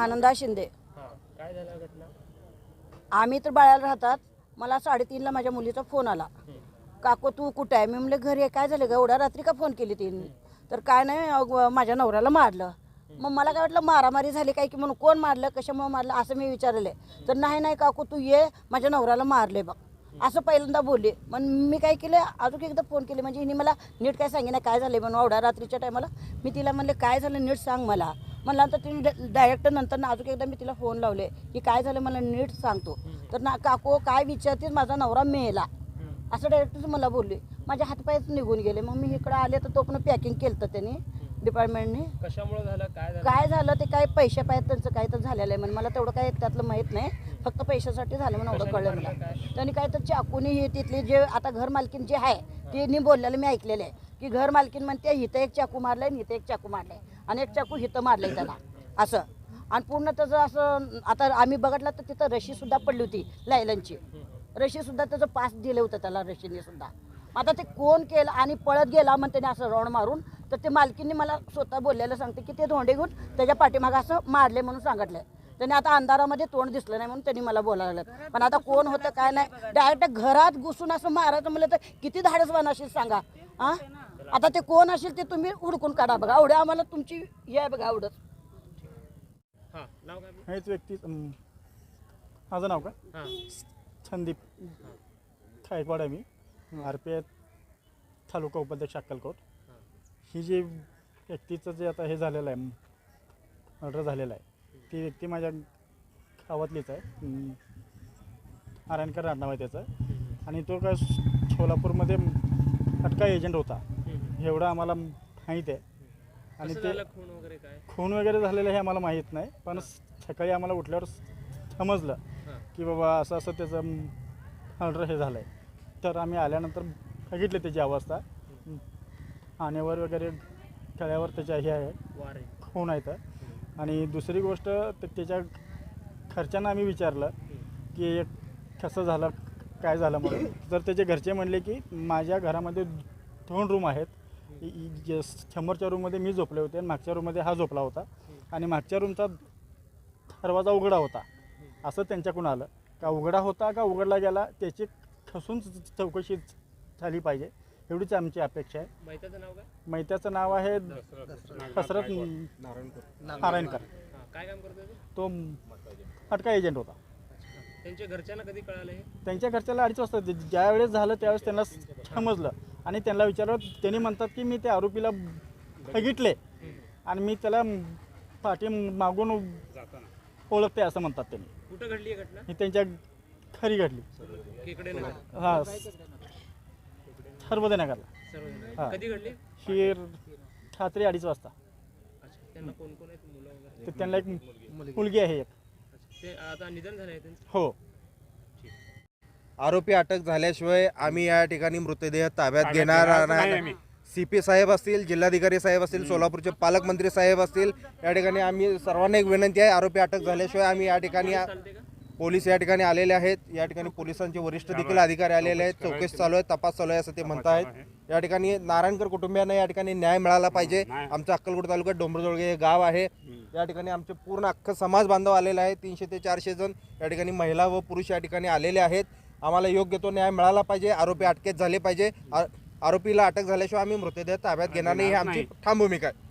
महानंदा शिंदे. काय झालं घटना? आम्ही तर बाळाला राहतात. मला साडेतीनला माझ्या मुलीचा फोन आला. काकू तू कुठे आहे? मी म्हणले घरी आहे. काय झालं ग? एवढ्या रात्री का फोन केली तिने? तर काय नाही अग, माझ्या नवऱ्याला मारलं. मग मला काय वाटलं मारामारी झाली काय? की म्हणून कोण मारलं? कशामुळे मारलं? असं मी विचारले. तर नाही नाही काकू तू ये. माझ्या नवऱ्याला मारले बघ. असं पहिल्यांदा बोलले. मग मी काय केलं? अजून एकदा फोन केले. म्हणजे हिने मला नीट काय सांगे काय झालं म्हणून. एवढ्या रात्रीच्या टायमाला मी तिला म्हणले काय झालं? नीट सांग मला. म्हणलं तर तिने डायरेक्ट नंतर ना अजून एकदा मी तिला फोन लावले. की काय झालं मला नीट सांगतो तर ना काकू काय विचारतेस माझा नवरा मेला. असं डायरेक्टच मला बोलले. माझ्या हातपायच निघून गेले. मग मी इकडं आले तर तो पण पॅकिंग केलं त्यांनी डिपार्टमेंटने कशामुळे झालं? काय झालं? काय झालं ते काय पैसे पाहिजे त्यांचं काय तर झालेलं आहे म्हणजे मला तेवढं काय त्यातलं माहीत नाही. फक्त पैशासाठी झालं म्हणून एवढं कळलं मला. त्यांनी काय तर चाकूनी हे तिथले जे आता घर मालकीन जे आहे ते बोललेलं मी ऐकलेलं आहे. की घर मालकीन म्हणते हिथं एक चाकू मारलाय आणि इथं एक चाकू मारलाय. आणि एक चाकू हिथं मारले त्याला. असं. आणि पूर्ण त्याचं असं आता आम्ही बघितलं तर तिथं रशीसुद्धा पडली होती लायलनची. रशीसुद्धा त्याचं पास दिलं होतं त्याला रशीने सुद्धा. आता ते कोण केलं आणि पळत गेला मग त्याने असं राऊंड मारून तर ते मालकीने मला स्वतः बोललेलं सांगते की ते धोंडे घेऊन त्याच्या पाठीमागं असं मारले म्हणून सांगितलंय. त्याने आता अंधारामध्ये तोंड दिसलं नाही म्हणून त्यांनी मला बोलायला लागलं. पण आता कोण होतं काय नाही डायरेक्ट घरात घुसून असं मारायचं म्हणलं तर किती धाडस बनाशील सांगा. हां आता ते कोण असेल ते तुम्ही हुडकून काढा बघा. एवढ्या आम्हाला तुमची हे आहे बघा एवढंच हां नाव काय आपलं? हेच व्यक्ती अं, माझं नाव का हां. संदीप. खायकवाड आहे मी. आर पी आय तालुका उपाध्यक्ष अक्कलकोट. ही. जी व्यक्तीचं जे आता हे झालेलं आहे मर्डर झालेलं आहे ती व्यक्ती माझ्या गावातलीच आहे. अं, नारायणकर नाव आहे त्याचं. आणि तो काय सोलापूरमध्ये अटका एजंट होता. एवढं आम्हाला माहीत आहे. आणि कसं ते झालं खून वगैरे काय? खून वगैरे झालेलं हे आम्हाला माहीत नाही. पण सकाळी आम्हाला उठल्यावर समजलं हां. की बाबा असं असं त्याचं मर्डर हे झालं आहे तर आम्ही आल्यानंतर बघितले त्याची अवस्था. आणेवर वगैरे गळ्यावर त्याच्या हे आहे. वारे खून आहेत आणि दुसरी गोष्ट त- त्याच्या घरच्यांना आम्ही विचारलं की कसं झालं काय झालं म्हणून. तर त्याचे घरचे म्हणले की माझ्या घरामध्ये दोन रूम आहेत इ- इ- जे समोरच्या रूममध्ये मी झोपले होते आणि मागच्या रूममध्ये हा झोपला होता. आणि मागच्या रूमचा दरवाजा उघडा होता. असं त्यांच्याकडून आलं. का उघडा होता का उघडला गेला त्याची खसून च- चौकशी झाली पाहिजे. एवढीच आमची अपेक्षा आहे. मैताचं नाव काय? मैत्याचं नाव आहे हसरत नारायणकर हां काय काम करतोय तो? तो अटका एजंट होता. त्यांच्या घरच्यांना कधी कळालं हे? त्यांच्या घरच्याला अडीच वाजता जे- ज्या वेळेस झालं त्यावेळेस त्यांना समजलं. आणि त्यांना विचारलं त्यांनी म्हणतात की मी त्या आरोपीला बघितले आणि मी त्याला पाठी मागून ओळखते असं म्हणतात त्यांनी. कुठं घडली घटना? ही त्यांच्या घरी घडली. नगर. हा. नगरला. सर्व हां. कधी घडली? ही रात्री अडीच वाजता. अच्छा त्यांना कोण कोण आहेत? मुलं वगैरे? तर त्यांना एक मुलगी आहे एक. ते आता निधन झालं आहे त्यांचं? हो. आरोपी अटक झाल्याशिवाय आम्ही या ठिकाणी मृतदेह ताब्यात घेणार नाही सी पी साहेब असतील जिल्हाधिकारी साहेब असतील सोलापूरचे पालकमंत्री साहेब असतील या ठिकाणी आम्ही सर्वांना एक विनंती आहे आरोपी अटक झाल्याशिवाय आम्ही या ठिकाणी पोलीस या ठिकाणी आलेले आहेत या ठिकाणी पोलिसांचे वरिष्ठ देखील अधिकारी आलेले आहेत चौकशी चालू आहे तपास चालू आहे असं ते म्हणत आहेत या ठिकाणी नारायणकर कुटुंबियांना या ठिकाणी न्याय मिळाला पाहिजे आमचं अक्कलकोट तालुक्यात डोंबरजोळगे हे गाव आहे या ठिकाणी आमचे पूर्ण अख्खं समाज बांधव आलेला आहे तीनशे ते चारशे जण या ठिकाणी महिला व पुरुष या ठिकाणी आलेले आहेत आम्हाला योग्य तो न्याय मिळाला पाहिजे आरोपी अटकेत झाले पाहिजे आरोपीला अटक झाल्याशिवाय आम्ही मृतदेह ताब्यात घेणार नाही ही आमची ठाम भूमिका आहे.